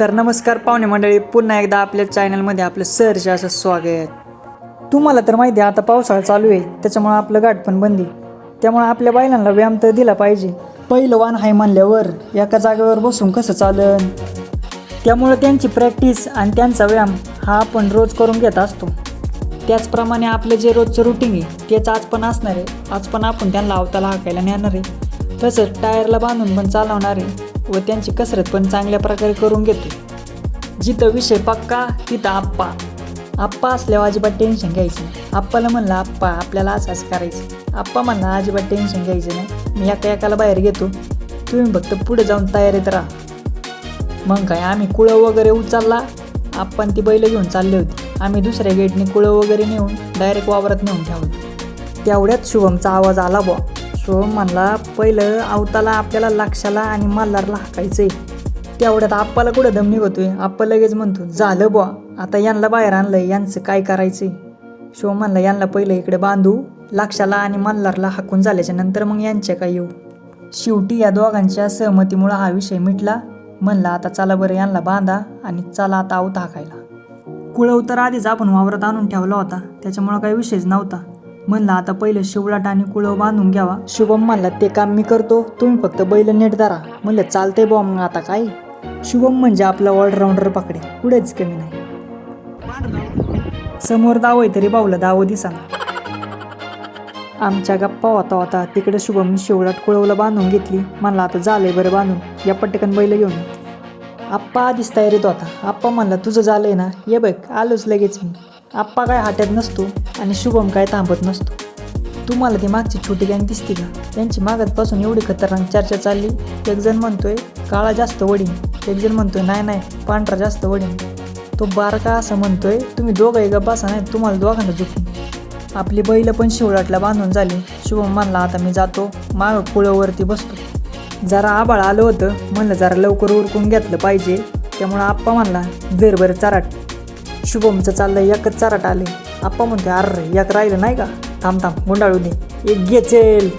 तर नमस्कार पाहुणे मंडळी पुन्हा एकदा आपल्या चॅनलमध्ये आपलं सहर्ष असं स्वागत. तुम्हाला तर माहिती आहे आता पावसाळा चालू आहे त्याच्यामुळं आपलं गाठ पण बंदी त्यामुळं आपल्या बैलांना व्यायाम तर दिला पाहिजे. पहिलं वान हाय म्हणल्यावर एका जागेवर बसून कसं चालन? त्यामुळं त्यांची प्रॅक्टिस आणि त्यांचा व्यायाम हा आपण रोज करून घेत असतो. त्याचप्रमाणे आपलं जे रोजचं रुटीन आहे तेच आज पण असणार आहे. आज पण आपण त्यांना अवताला हाकायला नेणार आहे. तसंच टायरला बांधून पण चालवणार आहे. व त्यांची कसरत पण चांगल्या प्रकारे करून घेतो. जिथं विषय पक्का तिथं आप्पा. आप्पा असल्यावर अजिबात टेन्शन घ्यायचं नाही. आप्पाला म्हणलं आप्पा आपल्याला असं असं करायचं आप्पा म्हणला अजिबात टेन्शन घ्यायचं नाही. मी एका एकाला बाहेर घेतो. तुम्ही फक्त पुढे जाऊन तयारीत राहा. मग काय आम्ही कुळं वगैरे उचलला. आपण ती बैल घेऊन चालले होते. आम्ही दुसऱ्या गेटने कुळं वगैरे नेऊन डायरेक्ट वावरात नेऊन ठेवलं. तेवढ्यात शुभमचा आवाज आला बुवा. तो म्हणला पहिलं अवताला आपल्याला लाक्षाला आणि मल्हारला हाकायचं आहे तेवढ्यात आप्पाला कुठं दम निघतोय? आप्पा लगेच म्हणतो झालं बुवा आता यांना बाहेर आणलंय यांचं काय करायचंय? शो म्हणला यांना पहिलं इकडे बांधू लाक्षाला आणि मल्हारला हाकून झाल्याच्यानंतर मग यांच्या काय येऊ? शेवटी या दोघांच्या सहमतीमुळं हा विषय मिटला. म्हणला आता चला बरं यांना बांधा आणि चला आता आवता हाकायला. कुळव तर आधीच आपण वावरात आणून ठेवला होता. त्याच्यामुळं काही विषयच नव्हता. म्हणला आता पहिलं शिवलाट आणि कुळं बांधून घ्यावा. शुभम म्हणला ते काम मी करतो. तुम्ही फक्त बैल नीट धरा. म्हणलं चालतंय बुवा मग आता काय? शुभम म्हणजे आपला ऑलराऊंडर पकडे. कुठेच कमी नाही. समोर दाव आहे तरी बावलं दाव दिसा आमच्या गप्पा होता होता. तिकडे शुभम शिवलाट कुळवला बांधून घेतली. म्हणला आता झालंय बरं बांधून. या पटकन बैल घेऊन ये. आप्पा आधीच तयारीत होता. आप्पा म्हणला तुझं झालंय ना? ये बघ आलोच लगेच मी. आप्पा काय हाट्यात नसतो आणि शुभम काय थांबत नसतो. तुम्हाला ती मागची छोटी गँग दिसते का? त्यांची मागतपासून एवढी खतरनाक चर्चा चालली. एकजण म्हणतोय काळा जास्त वडीन. एकजण म्हणतोय नाही नाही पांढरा जास्त वडीन. तो बारका असं म्हणतोय तुम्ही दोघं एक बसा नाही तुम्हाला दोघांना झुकून आपली बैल पण शिवराटला बांधून झाली. शुभम म्हणला आता मी जातो माग पुळवरती बसतो. जरा आबाळ आलं होतं म्हणलं जरा लवकर उरकून घेतलं पाहिजे. त्यामुळं आप्पा म्हणला जर बरं चराट. शुभमचं चाललंय एकच चराट आले. आप्पा म्हणते अरे एक राहिलं नाही का? थांब थांब गुंडाळू दे एक घेचेल.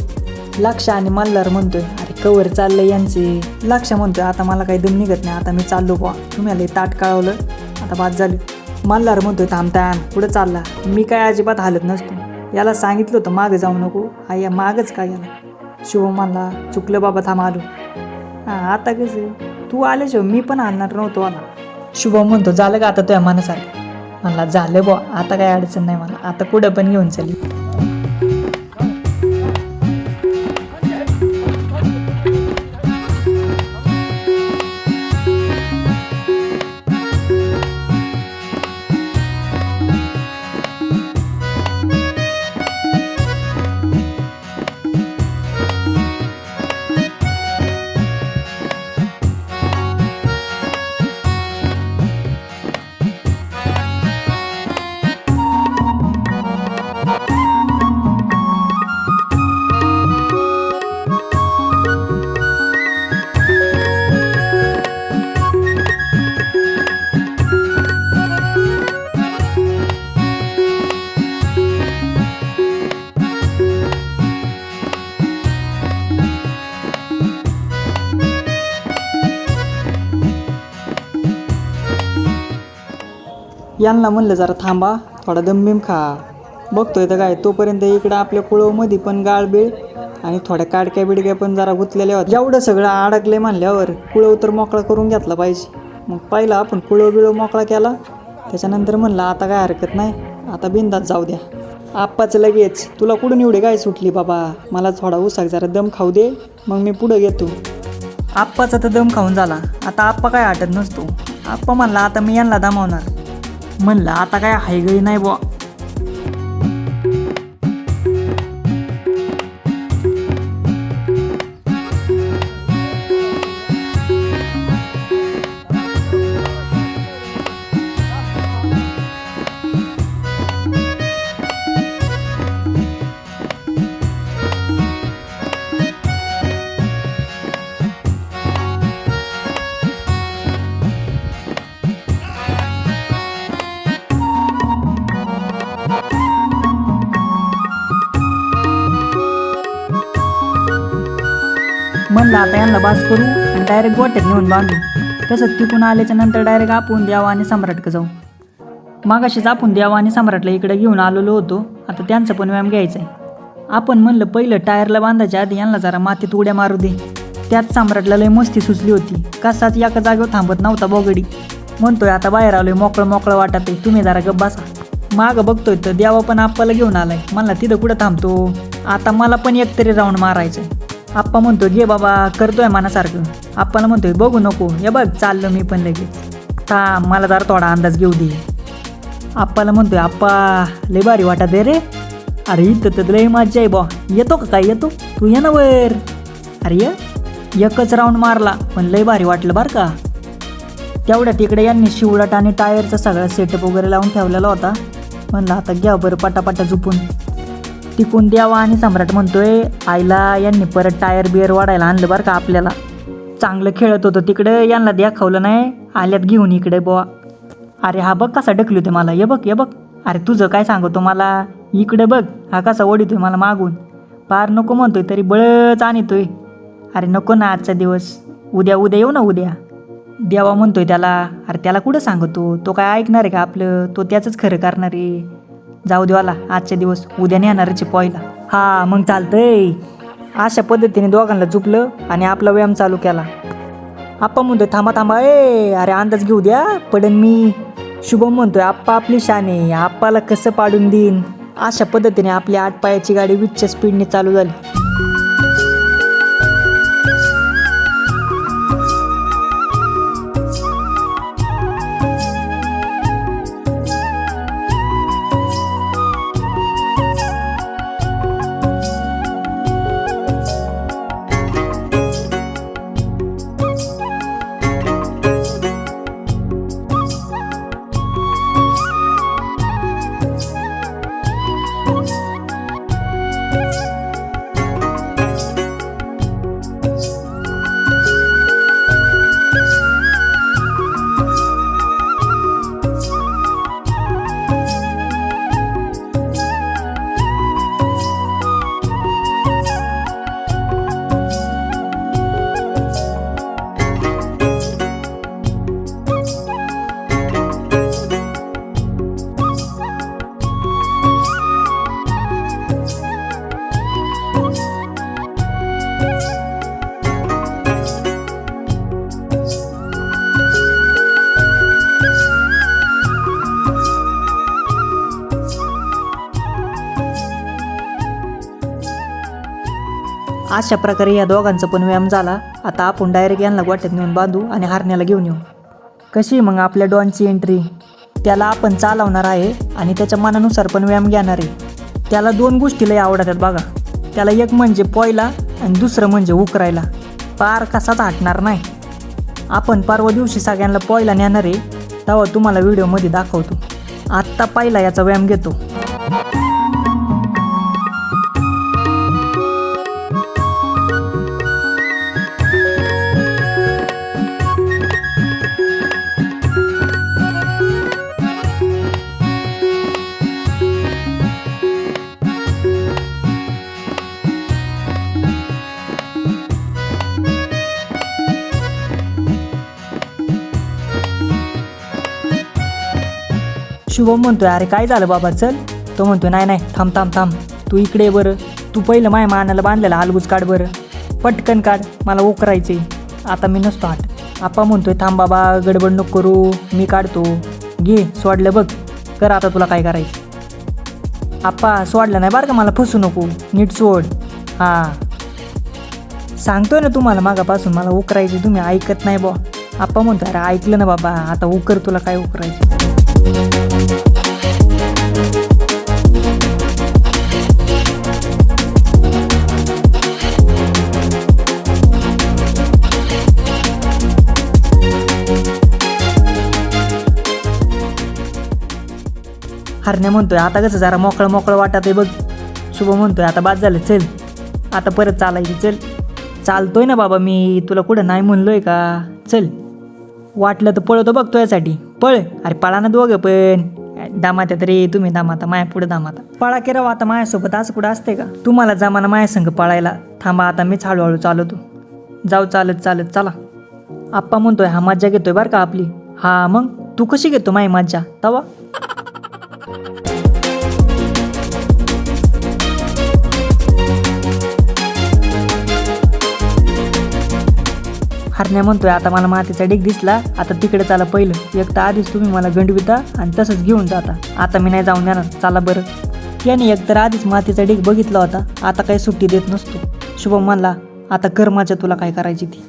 लक्ष आणि मल्हार म्हणतोय अरे कवर चाललंय यांचे. लक्ष म्हणतोय आता मला काही दम निघत नाही आता मी चाललो बुवा. तुम्ही आले ताट काळवलं आता बाद झाली. मल्हार म्हणतोय थांब थांब पुढं चालला. मी काय अजिबात हालत नसतो. याला सांगितलं होतं मागं जाऊ नको. हा या मागच काय याला? शुभम म्हणला चुकलं बाबा थांब आलो. हां आता कसं? तू आल्याशिवाय मी पण आणणार नव्हतो आला. शुभम म्हणतो झालं का आता तुझ्या मनासारखं? म्हणला झालं बुवा. आता काय अडचण नाही मला. आता कुठं पण घेऊन चाली यांना म्हणलं जरा थांबा थोडा दमबिम खा. बघतोय तर काय तोपर्यंत इकडं आपल्या कुळवमध्ये पण गाळबीळ आणि थोड्या काडक्या बिडक्या पण जरा गुतलेल्या होत्या. एवढं सगळं अडकले म्हणल्यावर कुळव तर मोकळा करून घेतला पाहिजे. मग पाहिला आपण कुळव बिळव मोकळा केला त्याच्यानंतर म्हणलं आता काय हरकत नाही आता बिंदात जाऊ द्या. आप्पाचं लगेच तुला कुठून एवढी काय सुटली बाबा? मला थोडा उसाक जरा दम खाऊ दे मग मी पुढं घेतो. आप्पाचा तर दम खाऊन झाला. आता आप्पा काय आटत नसतो. आप्पा म्हणला आता मी यांना दमावणार. म्हणलं आता काय हायगळी नाही बुवा. म्हणलं आता यांना बास करू आणि डायरेक्ट गोट्यात नेऊन बांधू. तसंच तिकून आल्याच्यानंतर डायरेक्ट आपण द्यावा आणि सम्राटकडे जाऊ. मागाशीच आपण देवा आणि सम्राटला इकडे घेऊन आलेलो होतो. आता त्यांचा पण व्यायाम घ्यायचा आहे आपण म्हणलं पहिलं टायरला बांधायच्या आधी यांना जरा मातीत उड्या मारू दे. त्यात सम्राटला लय मस्ती सुचली होती. कसाच एका जागेवर थांबत नव्हता बोगडी. म्हणतोय आता बाहेर आलोय मोकळं मोकळं वाटत आहे तुम्ही जरा गप्प मागं बघतोय तर देवा पण आप्पाला घेऊन आलाय. मला तिथं कुठं थांबतो? आता मला पण एकतरी राऊंड मारायचंय. आप्पा म्हणतो घे बाबा करतोय मनासारखं. आप्पाला म्हणतोय बघू नको. हे बघ चाललं मी पण लगेच. था मला जरा थोडा अंदाज घेऊ दे. आप्पाला म्हणतोय आप्पा लय भारी वाटा दे रे. अरे इथं तर लय मज्जा आहे बॉ. येतो का काय? येतो. तू ये ना वर. अरे ये. एकच राऊंड मारला पण लय भारी वाटलं बरं का. तेवढ्या तिकडे यांनी शिवलाट आणि टायरचा सगळा सेटअप वगैरे लावून ठेवलेला होता. म्हणलं आता घ्या बरं पटापटा झुपून. टिपून द्यावा आणि सम्राट म्हणतोय आईला यांनी परत टायर बिअर वाढायला आणलं बरं का आपल्याला. चांगलं खेळत होतं तिकडे यांना दाखवलं नाही. आल्यात घेऊन इकडे बुवा. अरे हा बघ कसा ढकली ते मला ये बघ ये बघ. अरे तुझं काय सांगतो मला? इकडे बघ हा कसा ओढितोय मला मागून. पार नको म्हणतोय तरी बळच आणतोय. अरे नको ना आजचा दिवस. उद्या उद्या येऊ ना उद्या. देवा म्हणतोय त्याला अरे त्याला कुठं सांगतो? तो काय ऐकणार आहे का आपलं? तो त्याचंच खरं करणार आहे. जाऊ देवाला आजचे दिवस उद्या नेणारच आहे हा मग चालतंय. अशा पद्धतीने दोघांना झुपलं आणि आपला व्यायाम चालू केला. आप्पा म्हणतोय थांबा थांबा ए अरे अंदाज घेऊ द्या पडन मी. शुभम म्हणतोय आप्पा आपली शाने आप्पाला कसं पाडून देईन? अशा पद्धतीने आपली आठ पायाची गाडी वीसच्या स्पीडने चालू झाली. अशा प्रकारे या दोघांचा पण व्यायाम झाला. आता आपण डायरेक्ट यांना गोठ्यात नेऊन बांधू आणि हारण्याला घेऊन येऊ. कशी मग आपल्या डॉनची एंट्री त्याला आपण चालवणार आहे आणि त्याच्या मनानुसार पण व्यायाम घेणार आहे. त्याला दोन गोष्टी लय आवडतात बघा. त्याला एक म्हणजे पोयला आणि दुसरं म्हणजे उकरायला. पार कसाच हटणार नाही. आपण परवा दिवशी सगळ्यांना पोयला नेणार आहे तेव्हा तुम्हाला व्हिडिओमध्ये दाखवतो. आत्ता पहिला याचा व्यायाम घेतो. शुभम म्हणतोय अरे काय झालं बाबा? चल. तो म्हणतो नाही नाही थांब थांब थांब. तू इकडे बरं. तू पहिलं माय मानाला बांधलेला हालबूज काढ बरं. पटकन काढ मला ओकरायचे आता मी नसतो आठ आप्पा म्हणतोय थांब बाबा गडबड नको करू. मी काढतो. घे सोडलं बघ. कर आता तुला काय करायचं. आप्पा सोडलं नाही बरं का मला फसू नको. नीट सोड. हां. सांगतोय ना तुम्हाला मागापासून मला उकरायचे तुम्ही ऐकत नाही बॉ आप्पा म्हणतो अरे ऐकलं ना बाबा आता उकर तुला काय उकरायचं? हरण्या म्हणतोय आता कसं जरा मोकळं मोकळं वाटत आहे बघ. शुभ म्हणतोय आता बाद झालं चल. आता परत चालायची चल. चालतोय ना बाबा मी तुला कुठं नाही म्हणलोय का? चल. वाटलं तर पळतो बघ तुझ्यासाठी पळ. अरे पळा ना दोघं पण. दामात्या रे तुम्ही दामाता माया पुढे दामाता पळा की राव आता माझ्यासोबत असं कुठं असते का? तुम्हाला जमाना माझ्या संग पळायला. थांबा आता मीच हळूहळू चालवतो. जाऊ चालत चालत चला. आप्पा म्हणतोय हा मज्जा घेतोय बरं का आपली? हा मग? तू कशी घेतो माही मज्जा? तवा? हरण्या म्हणतोय आता मला मातीचा डेक दिसला आता तिकडे चाला पहिलं. एक तर आधीच तुम्ही मला गंडविता आणि तसंच घेऊन जाता. आता मी नाही जाऊन येणार चाला बरं. याने एकतर आधीच मातीचा डेक बघितला होता आता काही सुट्टी देत नसतो. शुभम म्हणला आता कर्माच्या तुला काय करायची ती?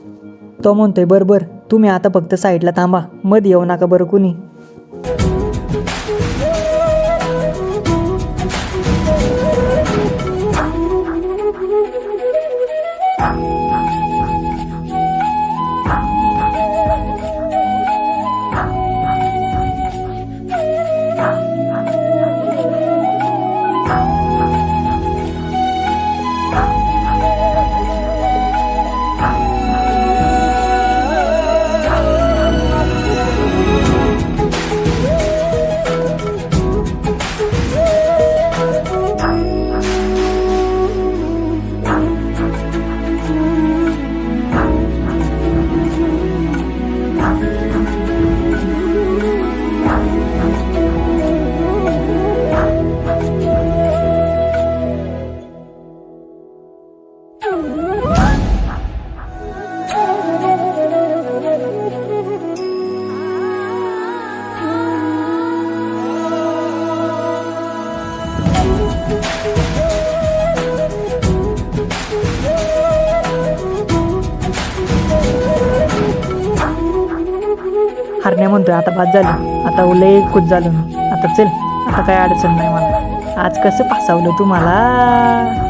तो म्हणतोय बरं बरं. तुम्ही आता फक्त साईडला थांबा. मध्ये येऊ नका बरं कुणी. हरण्या म्हणतोय आता बाद झालं. आता उले खुद झालं? ना आता चल आता काय अडचण नाही मला. आज कसं फासावलं तुम्हाला?